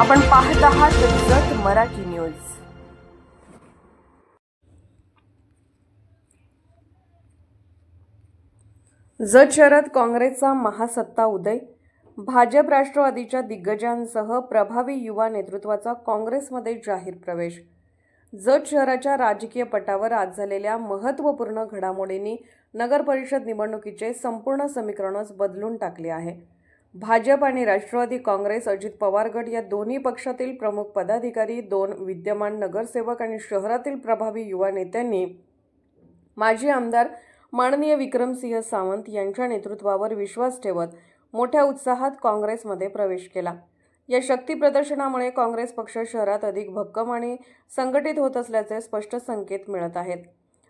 आपण पाहत आहात जत मराठी न्यूज. जत शहरात काँग्रेसचा महासत्ता उदय. भाजप राष्ट्रवादीच्या दिग्गजांसह प्रभावी युवा नेतृत्वाचा काँग्रेसमध्ये जाहीर प्रवेश. जत शहराच्या राजकीय पटावर आज झालेल्या महत्त्वपूर्ण घडामोडींनी नगरपरिषद निवडणुकीचे संपूर्ण समीकरणच बदलून टाकले आहे. भाजप आणि राष्ट्रवादी काँग्रेस अजित पवार गट या दोन्ही पक्षातील प्रमुख पदाधिकारी दोन विद्यमान नगरसेवक आणि शहरातील प्रभावी युवा नेत्यांनी माजी आमदार माननीय विक्रमसिंह सावंत यांच्या नेतृत्वावर विश्वास ठेवत मोठ्या उत्साहात काँग्रेसमध्ये प्रवेश केला. या शक्ती प्रदर्शनामुळे काँग्रेस पक्ष शहरात अधिक भक्कम आणि संघटित होत असल्याचे स्पष्ट संकेत मिळत आहेत.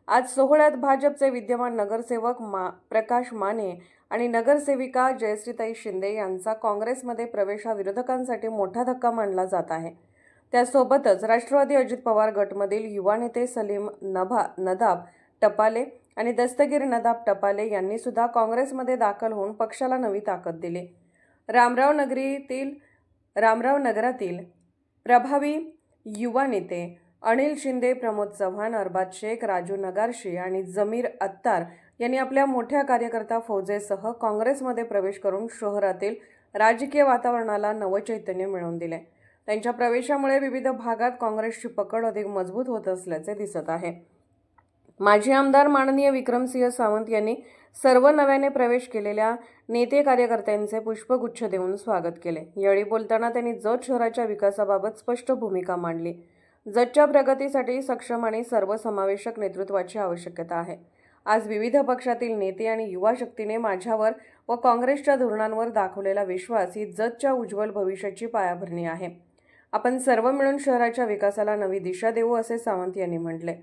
आज सोहळ्यात भाजपचे विद्यमान नगरसेवक मा प्रकाश माने आणि नगरसेविका जयश्रीताई शिंदे यांचा काँग्रेसमध्ये प्रवेश हा विरोधकांसाठी मोठा धक्का मानला जात आहे. त्यासोबतच राष्ट्रवादी अजित पवार गटमधील युवा नेते सलीम नभा नदाब टपाले आणि दस्तगीर नदाब टपाले यांनी सुद्धा काँग्रेसमध्ये दाखल होऊन पक्षाला नवी ताकद दिली. रामराव नगरीतील रामराव नगरातील प्रभावी युवा नेते अनिल शिंदे प्रमोद चव्हाण अरबाज शेख राजू नगारशी आणि जमीर अत्तार यांनी आपल्या मोठ्या कार्यकर्ता फौजेसह काँग्रेसमध्ये प्रवेश करून शहरातील राजकीय वातावरणाला नवचैतन्य मिळवून दिले. त्यांच्या प्रवेशामुळे विविध भागात काँग्रेसची पकड अधिक मजबूत होत असल्याचे दिसत आहे. माजी आमदार माननीय विक्रमसिंह सावंत यांनी सर्व नव्याने प्रवेश केलेल्या नेते कार्यकर्त्यांचे पुष्पगुच्छ देऊन स्वागत केले. यावेळी बोलताना त्यांनी जत शहराच्या विकासाबाबत स्पष्ट भूमिका मांडली. जगच्या प्रगतीसाठी सक्षम आणि सर्वसमावेशक नेतृत्वाची आवश्यकता आहे. आज विविध पक्षातील नेते आणि युवा शक्तीने माझ्यावर व काँग्रेसच्या धोरणांवर दाखवलेला विश्वास ही जतच्या उज्ज्वल भविष्याची पायाभरणी आहे. आपण सर्व मिळून शहराच्या विकासाला नवी दिशा देऊ असे सावंत यांनी म्हटले.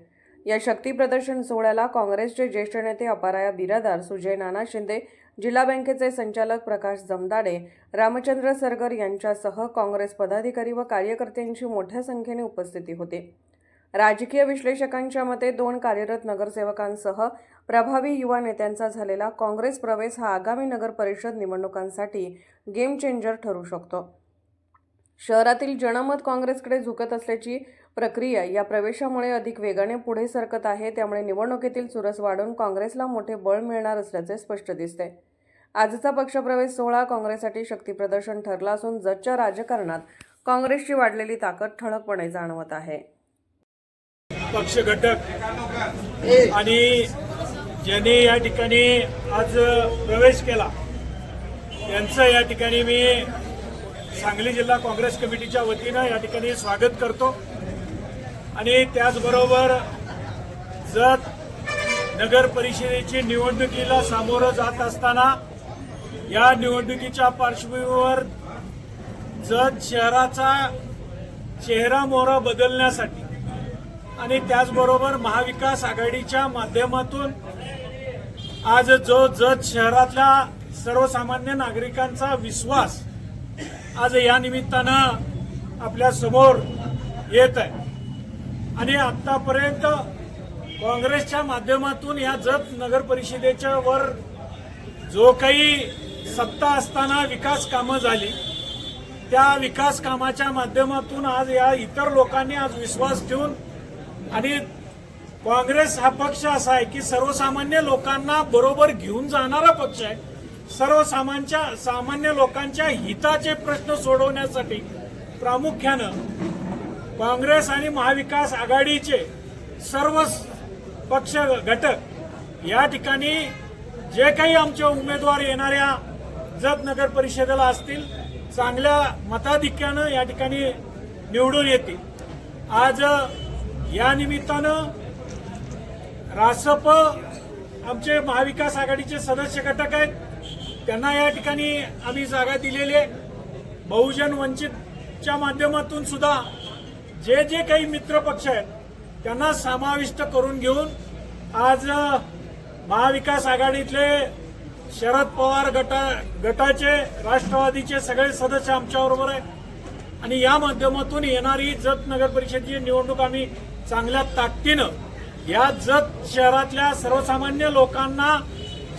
या शक्ती प्रदर्शन सोहळ्याला काँग्रेसचे ज्येष्ठ नेते अपाराया बिरादार सुजय नाना शिंदे जिल्हा बँकेचे संचालक प्रकाश जमदाडे रामचंद्र सरगर यांच्यासह काँग्रेस पदाधिकारी व कार्यकर्त्यांची मोठ्या संख्येने उपस्थिती होती. राजकीय विश्लेषकांच्या मते दोन कार्यरत नगरसेवकांसह प्रभावी युवा नेत्यांचा झालेला काँग्रेस प्रवेश हा आगामी नगर परिषद निवडणुकांसाठी गेम चेंजर ठरू शकतो. शहरातील जनमत काँग्रेसकडे झुकत असल्याची प्रक्रिया या प्रवेशामुळे अधिक वेगाने पुढे सरकत आहे. त्यामुळे निवडणुकीतील चुरस वाढून काँग्रेसला मोठे बळ मिळणार असल्याचे स्पष्ट दिसते. आजचा पक्षप्रवेश सोहळा काँग्रेससाठी शक्तीप्रदर्शन ठरला असून जगच्या राजकारणात काँग्रेसची वाढलेली ताकद ठळकपणे जाणवत आहे. पक्ष घटक आणि ज्यांनी या ठिकाणी आज प्रवेश केला यांचं या ठिकाणी मी सांगली जिल्हा काँग्रेस कमिटीच्या वतीनं या ठिकाणी स्वागत करतो. आणि त्याचबरोबर जत नगर परिषदेची निवडणुकीला सामोरं जात असताना या निवडणुकीच्या पार्श्वभूमीवर जत शहराचा चेहरा मोहरा बदलण्यासाठी आणि त्याचबरोबर महाविकास आघाडीच्या माध्यमातून आज जो जत शहरातल्या सर्वसामान्य नागरिकांचा विश्वास आज या निमित्तानं आपल्यासमोर येत आहे. आणि आतापर्यंत काँग्रेसच्या माध्यमातून या जत नगर परिषदेच्या वर जो काही सत्ता असताना विकास कामं झाली त्या विकास कामाच्या माध्यमातून आज या इतर लोकांनी आज विश्वास ठेवून आणि काँग्रेस हा पक्ष असा आहे की सर्वसामान्य लोकांना बरोबर घेऊन जाणारा पक्ष आहे. सर्वसामान्य सामान्य लोकांच्या हिताचे प्रश्न सोडवण्यासाठी प्रामुख्यानं काँग्रेस आणि महाविकास आघाडीचे सर्व पक्ष घटक या ठिकाणी जे काही आमचे उमेदवार येणाऱ्या जत नगर परिषदेला असतील चांगल्या मताधिक्यानं या ठिकाणी निवडून येतील. आज या निमित्तानं रासप आमचे महाविकास आघाडीचे सदस्य घटक आहेत. त्यांना या ठिकाणी आम्ही जागा दिलेली आहे. बहुजन वंचितच्या माध्यमातून सुद्धा जे जे काही मित्रपक्ष आहेत त्यांना समाविष्ट करून घेऊन आज महाविकास आघाडीतले शरद पवार गटा गटाचे राष्ट्रवादीचे सगळे सदस्य आमच्याबरोबर आहेत. आणि या माध्यमातून येणारी जत नगर परिषदेची निवडणूक आम्ही चांगल्या ताकदीनं या जत शहरातल्या सर्वसामान्य लोकांना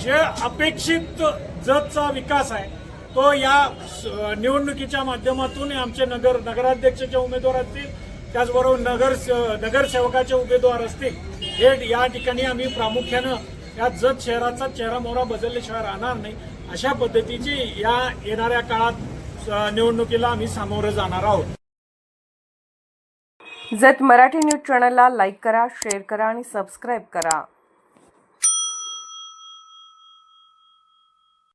जे अपेक्षित जतचा विकास आहे तो या स- निवडणुकीच्या माध्यमातून आमचे नगर नगराध्यक्षाचे उमेदवार असतील त्याचबरोबर नगर नगरसेवकाचे उमेदवार असतील. हे या ठिकाणी आम्ही प्रामुख्यानं या जत शहराचा चेहरा मोहरा बदलल्याशिवाय राहणार नाही. अशा पद्धतीची या येणाऱ्या काळात निवडणुकीला आम्ही सामोरं जाणार आहोत. जत मराठी न्यूज चॅनलला लाईक करा शेअर करा आणि सबस्क्राईब करा.